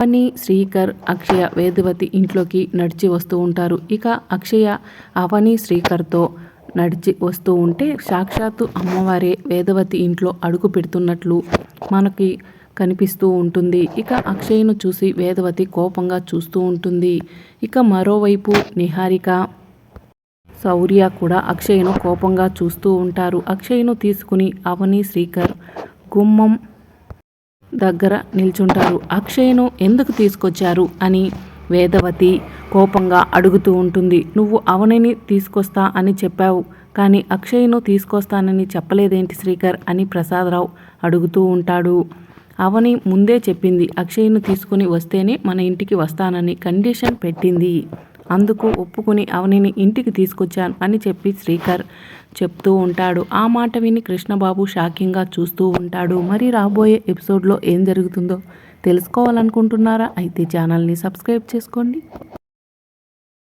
అని శ్రీకర్ అక్షయ వేదవతి ఇంట్లోకి నడిచి వస్తూ ఉంటారు. ఇక అక్షయ అవని శ్రీకర్తో నడిచి వస్తూ ఉంటే సాక్షాత్తు అమ్మవారే వేదవతి ఇంట్లో అడుగు పెడుతున్నట్లు మనకి కనిపిస్తూ ఉంటుంది. ఇక అక్షయ్ను చూసి వేదవతి కోపంగా చూస్తూ ఉంటుంది. ఇక మరోవైపు నిహారిక శౌర్య కూడా అక్షయ్ను కోపంగా చూస్తూ ఉంటారు. అక్షయ్ను తీసుకుని అవని శ్రీకర్ గుమ్మం దగ్గర నిల్చుంటారు. అక్షయ్ను ఎందుకు తీసుకొచ్చారు? అని వేదవతి కోపంగా అడుగుతూ ఉంటుంది. నువ్వు అవనిని తీసుకొస్తా అని చెప్పావు. కానీ అక్షయ్ను తీసుకొస్తానని చెప్పలేదేంటి శ్రీకర్? అని ప్రసాదరావు అడుగుతూ ఉంటాడు. అవని ముందే చెప్పింది. అక్షయ్ను తీసుకుని వస్తేనే మన ఇంటికి వస్తానని కండిషన్ పెట్టింది. అందుకు ఒప్పుకుని అవనిని ఇంటికి తీసుకొచ్చాను అని చెప్పి శ్రీకర్ చెప్తూ ఉంటాడు. ఆ మాట విని కృష్ణబాబు షాకింగ్గా చూస్తూ ఉంటాడు. మరి రాబోయే ఎపిసోడ్లో ఏం జరుగుతుందో తెలుసుకోవాలనుకుంటున్నారా? అయితే ఛానల్ని సబ్స్క్రైబ్ చేసుకోండి.